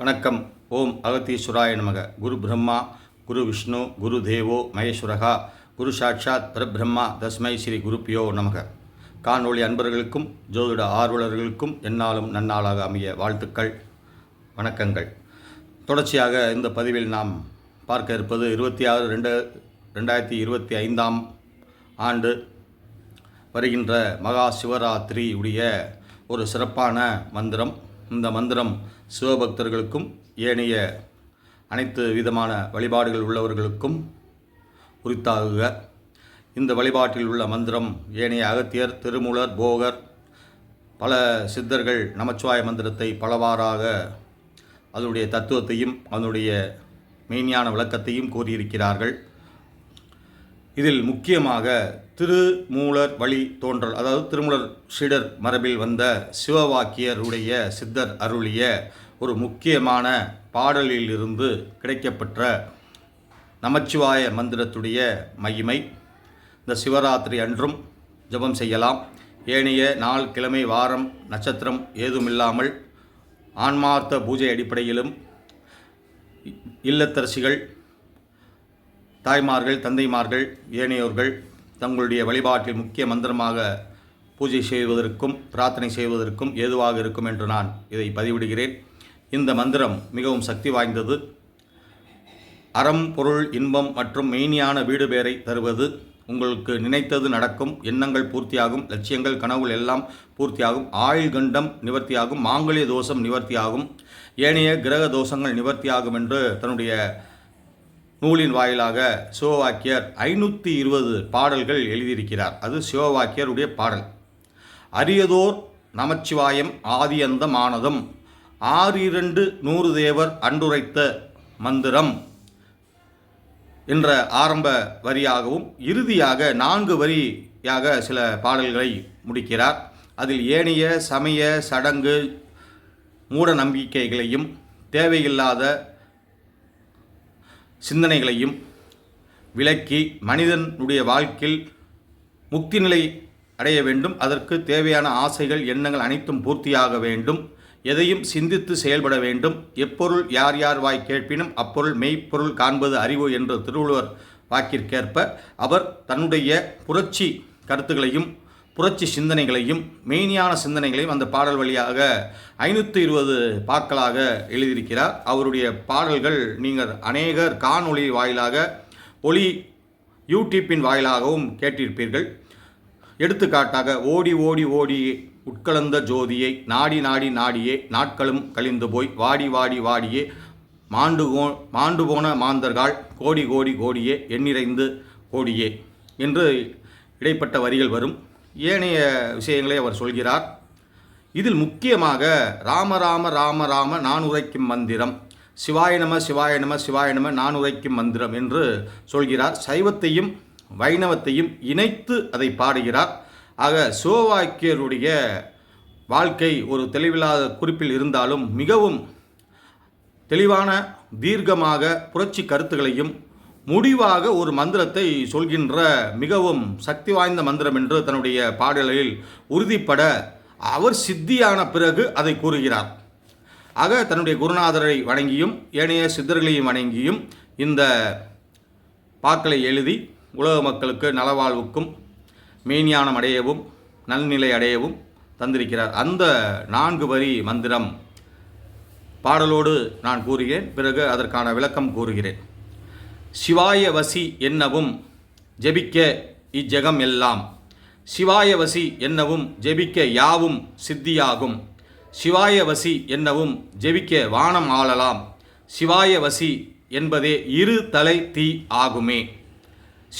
வணக்கம். ஓம் அகத்தீஸ்வராய நமக. குரு பிரம்மா குரு விஷ்ணு குரு தேவோ மகேஸ்வரகா குரு சாட்சாத் பரபிரம்மா தஸ்மை ஸ்ரீ குருப்பியோ நமக. காணொளி அன்பர்களுக்கும் ஜோதிட ஆர்வலர்களுக்கும் என்னாலும் நன்னாளாக அமைய வாழ்த்துக்கள் வணக்கங்கள். தொடர்ச்சியாக இந்த பதிவில் நாம் பார்க்க இருப்பது இருபத்தி ஆறு ரெண்டு ரெண்டாயிரத்தி இருபத்தி ஐந்தாம் ஆண்டு வருகின்ற மகா சிவராத்திரி உடைய ஒரு சிறப்பான மந்திரம். இந்த மந்திரம் சிவபக்தர்களுக்கும் ஏனைய அனைத்து விதமான வழிபாடுகள் உள்ளவர்களுக்கும் உரித்தாகுக. இந்த வழிபாட்டில் உள்ள மந்திரம் ஏனைய அகத்தியர் திருமூலர் போகர் பல சித்தர்கள் நமச்சிவாய மந்திரத்தை பலவாறாக அதனுடைய தத்துவத்தையும் அதனுடைய மெய்ஞான விளக்கத்தையும் கூறியிருக்கிறார்கள். இதில் முக்கியமாக திருமூலர் வழி தோன்றல் அதாவது திருமூலர் சீடர் மரபில் வந்த சிவவாக்கியருடைய சித்தர் அருளிய ஒரு முக்கியமான பாடலிலிருந்து கிடைக்கப்பெற்ற நமச்சிவாய மந்திரத்துடைய மகிமை. இந்த சிவராத்திரி அன்றும் ஜெபம் செய்யலாம். ஏனைய நாள் கிழமை வாரம் நட்சத்திரம் ஏதுமில்லாமல் ஆன்மார்த்த பூஜை அடிப்படையிலும் இல்லத்தரசிகள் தாய்மார்கள் தந்தைமார்கள் ஏனையோர்கள் தங்களுடைய வழிபாட்டில் முக்கிய மந்திரமாக பூஜை செய்வதற்கும் பிரார்த்தனை செய்வதற்கும் ஏதுவாக இருக்கும் என்று நான் இதை பதிவிடுகிறேன். இந்த மந்திரம் மிகவும் சக்தி வாய்ந்தது. அறம் பொருள் இன்பம் மற்றும் மெய்ஞான வீடு பேரை தருவது உங்களுக்கு நினைத்தது நடக்கும் எண்ணங்கள் பூர்த்தியாகும் லட்சியங்கள் கனவுகள் எல்லாம் பூர்த்தியாகும் ஆயுள் கண்டம் நிவர்த்தியாகும் மாங்கல்ய தோஷம் நிவர்த்தியாகும் ஏனைய கிரக தோஷங்கள் நிவர்த்தியாகும் என்று தன்னுடைய நூலின் வாயிலாக சிவவாக்கியர் ஐநூற்றி இருபது பாடல்கள் எழுதியிருக்கிறார். அது சிவவாக்கியருடைய பாடல். அரியதோர் நமச்சிவாயம் ஆதியந்தமானதும் ஆறு இரண்டு நூறு தேவர் அன்றுரைத்த மந்திரம் என்ற ஆரம்ப வரியாகவும் இறுதியாக நான்கு வரியாக சில பாடல்களை முடிக்கிறார். அதில் ஏனைய சமய சடங்கு மூட நம்பிக்கைகளையும் தேவையில்லாத சிந்தனைகளையும் விளக்கி மனிதனுடைய வாழ்க்கையில் முக்தி நிலை அடைய வேண்டும். அதற்கு தேவையான ஆசைகள் எண்ணங்கள் அனைத்தும் பூர்த்தியாக வேண்டும். எதையும் சிந்தித்து செயல்பட வேண்டும். எப்பொருள் யார் யார் வாய் கேட்பினும் அப்பொருள் மெய்ப்பொருள் காண்பது அறிவு என்ற திருவள்ளுவர் வாக்கிற்கேற்ப அவர் தன்னுடைய புரட்சி கருத்துக்களையும் புரட்சி சிந்தனைகளையும் மெய்ஞான சிந்தனைகளையும் அந்த பாடல் வழியாக ஐநூற்றி இருபது பாக்களாக எழுதியிருக்கிறார். அவருடைய பாடல்கள் நீங்கள் அநேகர் காணொளி வாயிலாக ஒளி யூடியூப்பின் வாயிலாகவும் கேட்டிருப்பீர்கள். எடுத்துக்காட்டாக ஓடி ஓடி ஓடி உட்கலந்த ஜோதியை நாடி நாடி நாடியே நாட்களும் கழிந்து போய் வாடி வாடி வாடியே மாண்டு கோ மாண்டு போன மாந்தர்கள் கோடி கோடி கோடியே எண்ணிறைந்து கோடியே என்று இடைப்பட்ட வரிகள் வரும். ஏனைய விஷயங்களை அவர் சொல்கிறார். இதில் முக்கியமாக ராம ராம ராம ராம நான் உரைக்கும் மந்திரம் சிவாய நம சிவாய நம சிவாய நம நான் உரைக்கும் மந்திரம் என்று சொல்கிறார். சைவத்தையும் வைணவத்தையும் இணைத்து அதை பாடுகிறார். ஆக சிவவாக்கியருடைய வாழ்க்கை ஒரு தெளிவில்லாத குறிப்பில் இருந்தாலும் மிகவும் தெளிவான தீர்க்கமாக புரட்சி கருத்துகளையும் முடிவாக ஒரு மந்திரத்தை சொல்கின்ற மிகவும் சக்தி வாய்ந்த மந்திரம் என்று தன்னுடைய பாடலில் உறுதிப்பட அவர் சித்தியான பிறகு அதை கூறுகிறார். ஆக தன்னுடைய குருநாதரை வணங்கியும் ஏனைய சித்தர்களையும் வணங்கியும் இந்த பாக்களை எழுதி உலக மக்களுக்கு நலவாழ்வுக்கும் மெய்ஞானம் அடையவும் நல்நிலை அடையவும் தந்திருக்கிறார். அந்த நான்கு வரி மந்திரம் பாடலோடு நான் கூறுகிறேன். பிறகு அதற்கான விளக்கம் கூறுகிறேன். சிவாய வசி என்னவும் ஜெபிக்க இஜகம் எல்லாம். சிவாய வசி என்னவும் ஜெபிக்க யாவும் சித்தியாகும். சிவாய வசி என்னவும் ஜெபிக்க வானம் ஆளலாம். சிவாய வசி என்பதே இரு தலை தீ ஆகுமே.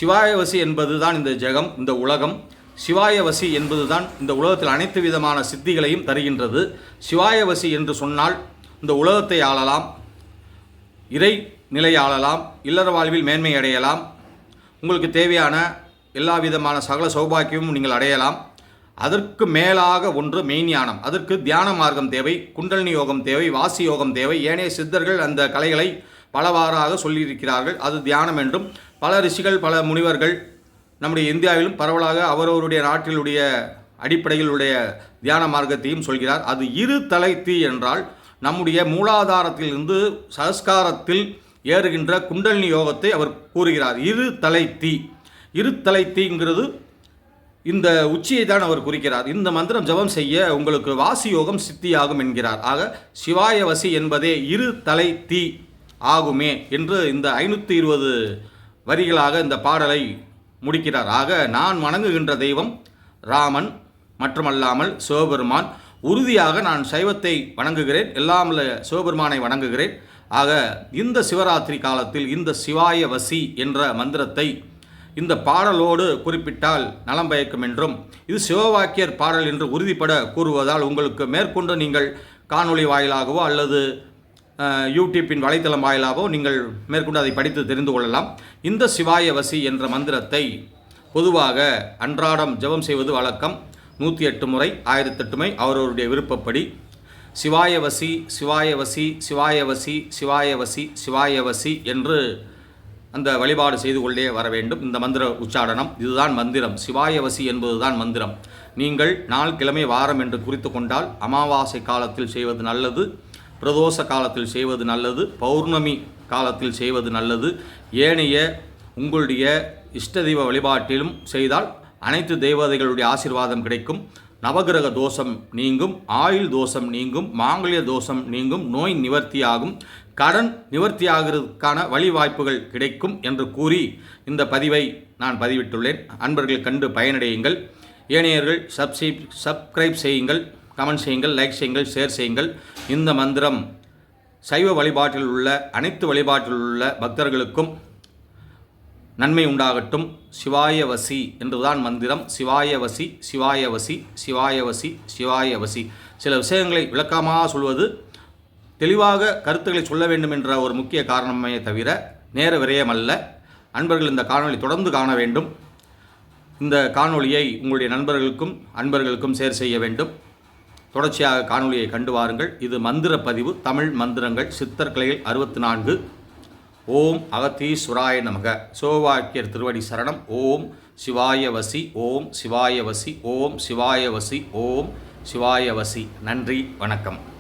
சிவாய வசி என்பதுதான் இந்த ஜெகம் இந்த உலகம். சிவாயவசி என்பதுதான் இந்த உலகத்தில் அனைத்து விதமான சித்திகளையும் தருகின்றது. சிவாயவசி என்று சொன்னால் இந்த உலகத்தை ஆளலாம். இறை நிலை ஆளலாம் இல்லற வாழ்வில் மேன்மை அடையலாம். உங்களுக்கு தேவையான எல்லா விதமான சகல சௌபாக்கியமும் நீங்கள் அடையலாம். அதற்கு மேலாக ஒன்று மெய்ஞானம். அதற்கு தியான மார்க்கம் தேவை குண்டலினி யோகம் தேவை வாசி யோகம் தேவை. ஏனைய சித்தர்கள் அந்த கலைகளை பலவாறாக சொல்லியிருக்கிறார்கள். அது தியானம் என்றும் பல ரிஷிகள் பல முனிவர்கள் நம்முடைய இந்தியாவிலும் பரவலாக அவரவருடைய நாட்டிலுடைய அடிப்படையில் உடைய தியான மார்க்கத்தையும் சொல்கிறார். அது இரு தலை தீ என்றால் நம்முடைய மூலாதாரத்திலிருந்து சஸ்காரத்தில் ஏறுகின்ற குண்டலினி யோகத்தை அவர் கூறுகிறார். இரு தலை தீ. இரு தலை தீங்கிறது இந்த உச்சியை தான் அவர் குறிக்கிறார். இந்த மந்திரம் ஜபம் செய்ய உங்களுக்கு வாசி யோகம் சித்தியாகும் என்கிறார். ஆக சிவாய வசி என்பதே இரு தலை தீ ஆகுமே என்று இந்த ஐநூற்றி இருபது வரிகளாக இந்த பாடலை முடிக்கிறார். ஆக நான் வணங்குகின்ற தெய்வம் ராமன் மட்டுமல்லாமல் சிவபெருமான். உறுதியாக நான் சைவத்தை வணங்குகிறேன். எல்லாமல்ல சிவபெருமானை வணங்குகிறேன். ஆக இந்த சிவராத்திரி காலத்தில் இந்த சிவாய வசி என்ற மந்திரத்தை இந்த பாடலோடு குறிப்பிட்டால் நலம் பயக்கும் என்றும் இது சிவவாக்கியர் பாடல் என்று உறுதிப்பட கூறுவதால் உங்களுக்கு மேற்கொண்டு நீங்கள் காணொளி வாயிலாகவோ அல்லது யூடியூப்பின் வலைத்தளம் வாயிலாகவோ நீங்கள் மேற்கொண்டு அதை படித்து தெரிந்து கொள்ளலாம். இந்த சிவாய வசி என்ற மந்திரத்தை பொதுவாக அன்றாடம் ஜெபம் செய்வது வழக்கம். நூற்றி எட்டு முறை ஆயிரத்தெட்டுமை அவரவருடைய விருப்பப்படி சிவாயவசி சிவாயவசி சிவாயவசி சிவாயவசி சிவாயவசி என்று அந்த வழிபாடு செய்து கொண்டே வர வேண்டும். இந்த மந்திர உச்சாடனம் இதுதான் மந்திரம். சிவாயவசி என்பதுதான் மந்திரம். நீங்கள் நாள் கிழமை வாரம் என்று குறித்து கொண்டால் அமாவாசை காலத்தில் செய்வது நல்லது பிரதோஷ காலத்தில் செய்வது நல்லது பௌர்ணமி காலத்தில் செய்வது நல்லது. ஏனைய உங்களுடைய இஷ்ட தெய்வ வழிபாட்டிலும் செய்தால் அனைத்து தெய்வதைகளுடைய ஆசிர்வாதம் கிடைக்கும். நவகிரக தோஷம் நீங்கும் ஆயுள் தோஷம் நீங்கும் மாங்கல்ய தோஷம் நீங்கும் நோய் நிவர்த்தியாகும் கடன் நிவர்த்தியாகிறதுக்கான வழிவாய்ப்புகள் கிடைக்கும் என்று கூறி இந்த பதிவை நான் பதிவிட்டுள்ளேன். அன்பர்கள் கண்டு பயனடையுங்கள். ஏனையர்கள் சப்ஸ்கிரைப் சப்ஸ்கிரைப் செய்யுங்கள் கமெண்ட் செய்யுங்கள் லைக் செய்யுங்கள் ஷேர் செய்யுங்கள். இந்த மந்திரம் சைவ வழிபாட்டில் உள்ள அனைத்து வழிபாட்டில் உள்ள பக்தர்களுக்கும் நன்மை உண்டாகட்டும். சிவாயவசி என்றுதான் மந்திரம். சிவாயவசி சிவாயவசி சிவாயவசி சிவாயவசி சில விஷயங்களை விளக்கமாக சொல்வது தெளிவாக கருத்துக்களை சொல்ல வேண்டும் என்ற ஒரு முக்கிய காரணமே தவிர நேர விரயமல்ல அன்பர்கள் இந்த காணொலி தொடர்ந்து காண வேண்டும். இந்த காணொளியை உங்களுடைய நண்பர்களுக்கும் அன்பர்களுக்கும் ஷேர் செய்ய வேண்டும். தொடர்ச்சியாக காணொலியை கண்டு வாருங்கள். இது மந்திர பதிவு தமிழ் மந்திரங்கள் சித்தர் கிளையில் அறுபத்தி நான்கு. ஓம் அகத்தீஸ்வராய நமக. சிவவாக்கியர் திருவடி சரணம். ஓம் சிவாயவசி. ஓம் சிவாயவசி. ஓம் சிவாயவசி. ஓம் சிவாயவசி. நன்றி. வணக்கம்.